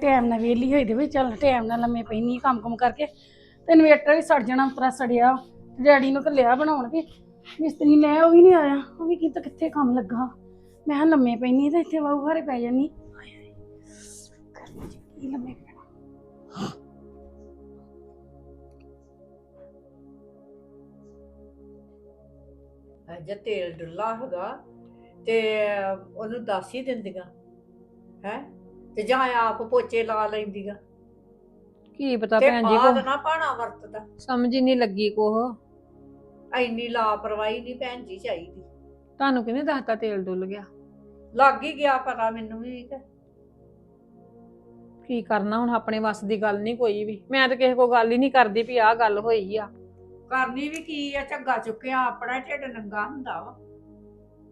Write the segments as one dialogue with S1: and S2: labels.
S1: Time ਨਾਲ ਵਿਹਲੀ ਹੋਈ ਦੇ ਵੀ ਚੱਲ ਟਾਈਮ ਨਾਲ ਲੰਮੇ ਪੈਣੀ ਕੰਮ ਕੁਮ ਕਰਕੇ। ਤੇ ਇਨਵੇਟਰ ਵੀ ਸੜ ਜਾਣਾ, ਉਤਰਾ ਸੜਿਆ। ਤੇ ਡੈਡੀ ਨੂੰ ਘੱਲਿਆ ਬਣਾਉਣ ਵੀ। ਮਿਸਤਰੀ ਲੈ ਉਹ ਵੀ ਨਹੀਂ ਆਇਆ। ਉਹ ਵੀ ਕਿਤੇ ਕਿੱਥੇ ਕੰਮ ਲੱਗਾ। ਮੈਂ ਕਿਹਾ ਲੰਮੇ ਪੈਣੀ ਤੇ ਇੱਥੇ ਵਾਹੂ ਘਰੇ ਪੈ ਜਾਨੀ ਹਾਏ ਹਾਏ, ਗਰਮੀ ਚ ਕੀ ਲੰਮੇ ਪੈਣਾ।
S2: ਜੇ ਤੇਲ ਡੁੱਲਾ ਹੈਗਾ ਤੇ ਉਹਨੂੰ ਦੱਸ ਹੀ ਦਿੰਦੀਆਂ। ਹੈ? ਤੇ ਜਾਂ ਆਪ ਪੋਚੇ ਲਾ ਲੈਂਦੀਆਂ।
S3: ਕੀ ਪਤਾ
S2: ਤੇ
S3: ਭੈਣ ਜੀ ਕੋ
S2: ਨਾ ਪਾਣਾ ਵਰਤਦਾ।
S3: ਸਮਝ ਹੀ ਨਹੀਂ ਲੱਗੀ ਕੋਹ।
S2: ਐਨੀ ਲਾਪਰਵਾਹੀ ਨਹੀਂ ਭੈਣ ਜੀ ਚਾਹੀਦੀ।
S3: ਤੁਹਾਨੂੰ ਕਿਹਨੇ ਦੱਸਤਾ ਤੇਲ ਡੁੱਲ ਗਿਆ?
S2: ਲੱਗ ਹੀ ਗਿਆ ਪਤਾ ਮੈਨੂੰ ਵੀ ਤੇ।
S3: ਕੀ ਕਰਨਾ ਹੁਣ ਆਪਣੇ ਵੱਸ ਦੀ ਗੱਲ ਨਹੀਂ ਕੋਈ ਵੀ। ਮੈਂ ਤਾਂ ਕਿਸੇ ਕੋ ਗੱਲ ਹੀ ਨਹੀਂ ਕਰਦੀ ਵੀ ਆਹ ਗੱਲ ਹੋਈ ਆ।
S2: ਕਰਨੀ ਵੀ ਕੀ ਆ ਝੱਗਾ ਚੁੱਕਿਆ ਆਪਣਾ ਢਿੱਡ ਨੰਗਾ ਹੁੰਦਾ ਵਾ।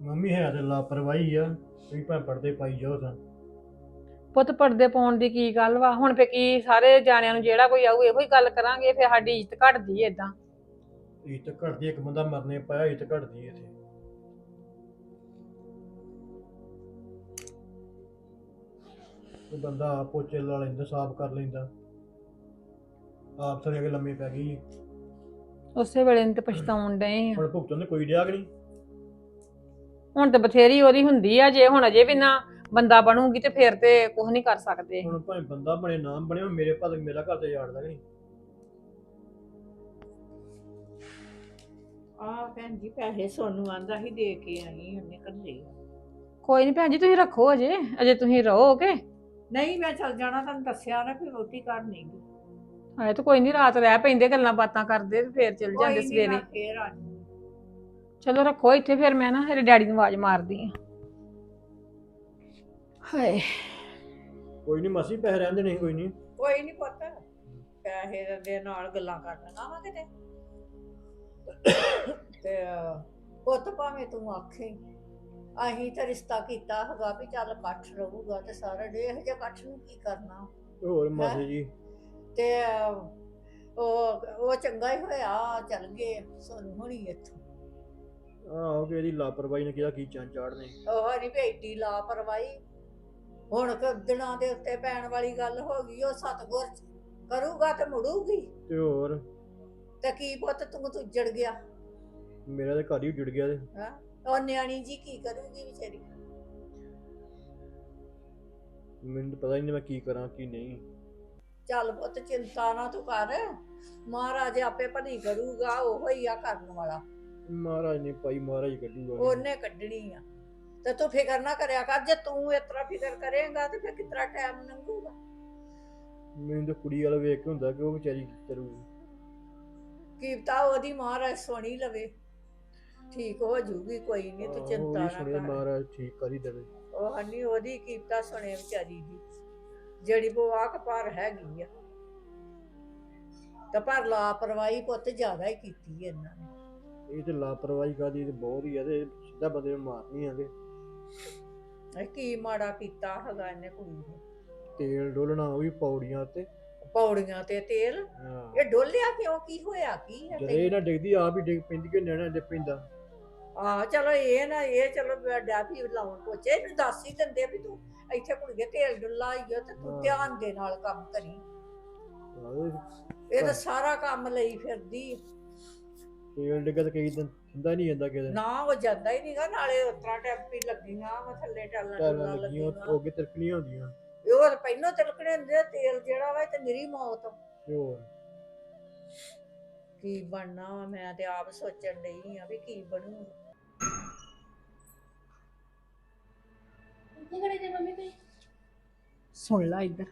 S4: ਮੰਮੀ ਹੈ ਤੇ ਲਾਪਰਵਾਹੀ ਆ ਤੁਸੀਂ ਭਾਂ ਪੜਦੇ ਪਾਈ ਜਾਓ ਤਾਂ।
S3: ਪੁੱਤ ਪਰਦੇ ਪਾਉਣ ਦੀ ਕੀ ਗੱਲ ਵਾ? ਹੁਣ ਫੇ ਕੀ ਸਾਰੇ ਜਾਣਿਆਂ ਨੂੰ ਜਿਹੜਾ ਕੋਈ ਆਊ ਇਹੋ ਹੀ ਗੱਲ ਕਰਾਂਗੇ ਫੇ ਸਾਡੀ ਇੱਜ਼ਤ ਘਟਦੀ ਏ ਇਦਾਂ
S4: ਘਟਦੀ ਇੱਕ ਬੰਦਾ ਮਰਨੇ ਪਾਇਆ ਇਹ ਤਾਂ ਘਟਦੀ ਇੱਥੇ। ਉਹ ਬੰਦਾ ਆਪ ਪੋਚੇ ਲਾ ਲੈਂਦਾ ਸਾਫ਼ ਕਰ ਲੈਂਦਾ। ਆਪ ਸਾਰੇ ਅਗੇ ਲੰਮੀ ਪੈ ਗਈ
S3: ਉਸੇ ਵੇਲੇ ਨੂੰ ਤੇ ਪਛਤਾਉਣ ਡਏ ਆ।
S4: ਹੁਣ ਭੁਗਤਣ ਦੇ ਕੋਈ ਡਿਆ ਕਿ ਨਹੀਂ?
S3: ਹੁਣ ਤੇ ਬਥੇਰੀ ਉਹਦੀ ਹੁੰਦੀ ਆ ਜੇ ਹੁਣ ਅਜੇ ਵੀ ਨਾ ਬੰਦਾ ਬਣੂਗੀ ਤੇ ਫੇਰ ਤੇ ਕੁਝ ਨਹੀਂ ਕਰ ਸਕਦੇ।
S4: ਹੁਣ ਭਾਵੇਂ ਬੰਦਾ ਬਣੇ ਨਾਮ ਬਣੇ ਹੁਣ ਮੇਰੇ ਭਾਵੇਂ ਮੇਰਾ ਘਰ ਤੇ ਜਾੜਦਾ ਕਿ ਨਹੀਂ?
S2: ਆ ਭੈਣ ਜੀ ਪੈਸੇ ਸੋਨੂੰ ਆਂਦਾ ਹੀ ਦੇ ਕੇ ਆਈ ਉਹਨੇ ਕੱਲੇ
S3: ਕੋਈ ਨਹੀਂ ਭੈਣ ਜੀ ਤੁਸੀਂ ਰੱਖੋ ਅਜੇ ਅਜੇ ਤੁਸੀਂ ਰਹੋਗੇ।
S2: ਨਹੀਂ ਮੈਂ ਚੱਲ ਜਾਣਾ ਤੁਹਾਨੂੰ ਦੱਸਿਆ ਨਾ ਕਿ ਰੋਟੀ ਘਰ ਨਹੀਂ ਗੀ।
S3: ਹਾਏ ਤਾਂ ਕੋਈ ਨਹੀਂ ਰਾਤ ਰਹਿ ਪੈਂਦੇ ਗੱਲਾਂ ਬਾਤਾਂ ਕਰਦੇ ਤੇ ਫੇਰ ਚਲ
S2: ਕੋਈ
S3: ਜਾਂਦੇ ਸਵੇਰੇ।
S2: ਫੇਰ ਆ।
S3: ਚਲੋ ਰੱਖੋ ਇੱਥੇ ਫਿਰ ਮੈਂ ਨਾ ਮੇਰੇ ਡੈਡੀ ਨੂੰ ਆਵਾਜ਼ ਮਾਰਦੀ ਆ। ਹਾਏ।
S4: ਕੋਈ ਨਹੀਂ ਮਾਸੀ ਪੈਸੇ ਰਹਿੰਦੇ ਨਹੀਂ ਕੋਈ ਨਹੀਂ
S2: ਕੋਈ ਨਹੀਂ ਪੁੱਤ ਪੈਸੇ ਦੇ ਨਾਲ ਗੱਲਾਂ ਕਰਨਾ ਵਾ ਕਿਤੇ। ਤੇ ਪੁੱਤ ਭਾਵੇਂ ਤੂੰ ਆਖੇ ਅਸੀਂ ਤਾਂ ਰਿਸ਼ਤਾ ਕੀਤਾ ਹੈਗਾ ਵੀ ਚੱਲ ਇਕੱਠ ਰਹੂਗਾ ਤੇ ਸਾਰਾ ਡੇ ਇਹੋ ਜਿਹਾ ਇਕੱਠ ਨੂੰ ਕੀ ਕਰਨਾ
S4: ਹੋਰ ਮਾਸੀ ਜੀ।
S2: ਤੇ ਉਹ ਉਹ ਚੰਗਾ ਹੀ ਹੋਇਆ ਚੱਲ ਗਏ ਸੋਨੂੰ ਹੁਣੀ ਇੱਥੋਂ।
S4: ਆਹੋ ਕਿ ਇਹਦੀ ਲਾਪਰਵਾਹੀ ਨੇ ਕਿਹਾ ਕੀ ਚੰਨ ਚਾੜਨੇ।
S2: ਉਹ ਨਹੀਂ ਵੀ ਏਡੀ ਲਾਪਰਵਾਹੀ ਹੁਣ ਕਿ ਦਿਨਾਂ ਦੇ ਉੱਤੇ ਪੈਣ ਵਾਲੀ ਗੱਲ ਹੋ ਗਈ ਉਹ ਸਤਗੁਰ ਕਰੂਗਾ ਤੇ ਮੁੜੂਗੀ।
S4: ਤੇ ਹੋਰ?
S2: ਤੇ ਕੀ ਪੁੱਤ ਤੂੰ ਤੂੰ ਜੜ ਗਿਆ?
S4: ਮੇਰਾ ਤੇ ਘਰ ਹੀ ਜੁੜ ਗਿਆ ਤੇ।
S2: ਹਾਂ? ਉਹ ਨਿਆਣੀ ਜੀ ਕੀ ਕਰੂਗੀ ਵਿਚਾਰੀ?
S4: ਮੈਨੂੰ ਤਾਂ ਪਤਾ ਹੀ ਨਹੀਂ ਮੈਂ ਕੀ ਕਰਾਂ ਕੀ ਨਹੀਂ।
S2: ਚੱਲ ਪੁੱਤ ਚਿੰਤਾ ਨਾ ਤੂੰ ਕਰ। ਮਹਾਰਾਜ ਆਪੇ ਭਲੀ ਕਰੂਗਾ ਉਹੋ ਹੀ ਆ ਕਰਨ ਵਾਲਾ।
S4: ਮਹਾਰਾਜ ਨੇ ਪਾਈ ਮਹਾਰਾਜ ਕੱਢੂਗਾ।
S2: ਉਹਨੇ ਕੱਢਣੀ ਆ। ਤੇ ਤੂੰ ਫਿਕਰ ਨਾ ਕਰਿਆ ਕਰ ਜੇ ਤੂੰ ਇਸ ਤਰ੍ਹਾਂ ਫਿਕਰ ਕਰੇਂਗਾ ਤੇ ਫਿਰ ਕਿਤਰਾ ਟਾਈਮ ਲੰਘੂਗਾ?
S4: ਮੈਨੂੰ ਤਾਂ ਕੁੜੀ ਵਾਲਾ ਵੇਖ ਕੇ ਹੁੰਦਾ ਕਿ ਉਹ ਵਿਚਾਰੀ ਕੀ ਕਰੂਗੀ।
S2: ਕੀਪਤਾ ਉਹਦੀ ਮਹਾਰਾਜ ਸੁਣੀ ਲਵੇ। ਠੀਕ ਹੋ ਜੂਗੀ ਕੋਈ ਨਹੀਂ ਤੂੰ ਚਿੰਤਾ ਨਾ
S4: ਸੁਣੇ
S2: ਕਰ।
S4: ਮਹਾਰਾਜ ਠੀਕ ਕਰ ਹੀ ਦੇਵੇ।
S2: ਉਹ ਹਨੀ ਉਹਦੀ ਕੀਪਤਾ ਸੁਣੇ ਵਿਚਾਰੀ ਦੀ। ਜਿਹੜੀ ਬਵਾਕ ਪਰ ਹੈਗੀ ਆ। ਤੇ ਪਰ ਲਾਪਰਵਾਹੀ ਪੁੱਤ ਜ਼ਿਆਦਾ ਹੀ ਕੀਤੀ ਇਹਨਾਂ ਨੇ।
S4: ਇਹ ਤੇ ਲਾਪਰਵਾਹੀ ਕਰਦੀ ਤੇ ਬਹੁਤ ਹੀ ਆ ਤੇ ਸਿੱਧਾ ਬੰਦੇ ਨੂੰ ਮਾਰਨੀ ਆ ਤੇ
S2: ਇਹ ਕੀ ਮਾੜਾ ਕੀਤਾ ਹੈਗਾ ਇਹਨੇ ਕੁੜੀ ਨੇ।
S4: ਤੇਲ ਡੋਲਣਾ ਉਹ ਵੀ ਪੌੜੀਆਂ ਤੇ।
S2: ਪੌੜੀਆਂ ਤੇ ਤੇਲ?
S4: ਹਾਂ।
S2: ਇਹ ਡੋਲਿਆ ਕਿਉਂ? ਕੀ ਹੋਇਆ? ਕੀ ਹੈ
S4: ਜਦੇ ਇਹ ਨਾ ਡਿੱਗਦੀ ਆਪ ਹੀ ਡਿੱਗ ਪੈਂਦੀ ਕਿ ਨਿਆਣਾ ਡਿੱਗ ਪੈਂਦਾ।
S2: ਆ ਚਲੋ ਇਹ ਨਾ ਇਹ ਚਲੋ ਡੈਪੀ ਲਾਉਣ ਪੋਚੇ ਇਹਨੂੰ ਦੱਸ ਹੀ ਦਿੰਦੇ ਵੀ ਤੂੰ ਇੱਥੇ ਕੁੜੀਏ ਤੇਲ ਡੁੱਲਾ ਹੀ ਆ ਤੇ ਤੂੰ
S4: ਹਾਂ।
S2: ਧਿਆਨ ਦੇ ਨਾਲ ਕੰਮ ਕਰੀ।
S4: ਆਹੋ,
S2: ਇਹ ਤਾਂ ਸਾਰਾ ਕੰਮ ਲਈ ਫਿਰਦੀ।
S4: ਤੇਲ ਡਿੱਗਾ ਤਾਂ ਕਈ ਦਿਨ ਹੁੰਦਾ ਨਹੀਂ ਜਾਂਦਾ ਕਿਤੇ।
S2: ਨਾ ਉਹ ਜਾਂਦਾ ਹੀ ਨਹੀਂਗਾ ਨਾਲੇ ਉਤਰਾ ਟੈਂਪੀ ਲੱਗੀਆਂ ਵਾ ਥੱਲੇ ਟਾਲਾਂ
S4: ਟੈਲਾਂ
S2: ਟੁੱਲਾਂ
S4: ਲੱਗੀਆਂ
S2: ਲੱਗੀਆਂ।
S4: ਉਹ ਅੱਗੇ ਤਿਰਕਣੀਆਂ ਹੁੰਦੀਆਂ।
S2: ਇਹ ਉਹ ਪਹਿਲਾਂ ਤਿਲਕਣੇ ਹੁੰਦੇ ਆ, ਤੇਲ ਜਿਹੜਾ ਵਾ ਇਹ ਤੇ ਨਿਰੀ ਮੌਤ।
S4: ਤੇ ਹੋਰ?
S2: ਕੀ ਬਣਨਾ ਵਾ ਮੈਂ ਤੇ ਆਪ ਸੋਚਣ ਡਈ ਆ ਵੀ ਕੀ ਬਣੂ।
S1: ਇੱਥੇ ਖੜੇ ਜੇ ਮੰਮੀ ਤੁਸੀਂ?
S3: ਸੁਣ ਲੈ ਇੱਧਰ।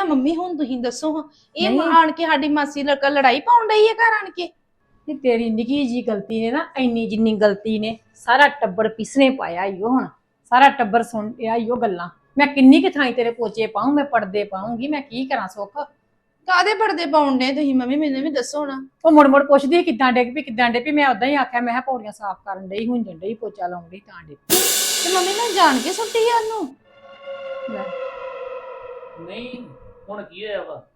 S1: ਆ ਮੰਮੀ ਹੁਣ ਤੁਸੀਂ ਦੱਸੋ ਹਾਂ। ਇਹ
S3: ਨਹੀਂ।
S1: ਆਣ ਕੇ ਸਾਡੀ ਮਾਸੀ ਲੜਕਾ ਲੜਾਈ ਪਾਉਣ ਡਈ ਹੈ ਘਰ ਆਣ ਕੇ?
S3: ਇਹ ਤੇਰੀ ਨਿੱਕੀ ਜੀ ਗਲਤੀ ਨੇ ਨਾ ਇੰਨੀ ਜਿੰਨੀ ਗਲਤੀ ਨੇ ਸਾਰਾ ਟੱਬਰ ਪਿਸਨੇ ਪਾਇਆ ਈਓ ਹੁਣ। ਸਾਰਾ ਟੱਬਰ ਸੁਣ ਪਿਆ ਈਓ ਗੱਲਾਂ। ਮੈਂ ਕਿੰਨੀ ਕਿ ਥਾਈ ਤੇਰੇ ਪੋਚੇ ਪਾਉਂ ਮੈਂ ਪਰਦੇ ਪਾਉਂਗੀ ਮੈਂ ਕੀ ਕਰਾਂ ਸੁੱਖ?
S1: ਕਾਦੇ ਪਰਦੇ ਪਾਉਣ ਡੇ ਤੁਸੀਂ? ਮੰਮੀ ਮੈਨੂੰ ਵੀ ਦੱਸੋ ਨਾ।
S3: ਉਹ ਮੁੜ ਮੁੜ ਪੁੱਛਦੀ ਕਿੱਦਾਂ ਡਿੱਗ ਪਈ ਕਿੱਦਾਂ ਡਿੱਗ ਪਈ। ਮੈਂ ਉਦਾਂ ਹੀ ਆਖਿਆ ਮੈਂ ਕਿਹਾ ਪੌੜੀਆਂ ਸਾਫ਼ ਕਰਨ ਡਈ ਹੁੰਜਣ ਡਈ ਪੋਚਾ ਲਾਉਣ ਡਈ ਤਾਂ ਡਿੱਗ ਪਈ।
S1: ਤੇ ਮੰਮੀ ਮੈਂ ਜਾਣ ਕੇ ਸੁੱਟੀ ਆ ਉਹਨੂੰ?
S3: ਲੈ,
S5: ਨਹੀਂ। ਹੁਣ ਕੀ ਹੋਇਆ ਵਾ?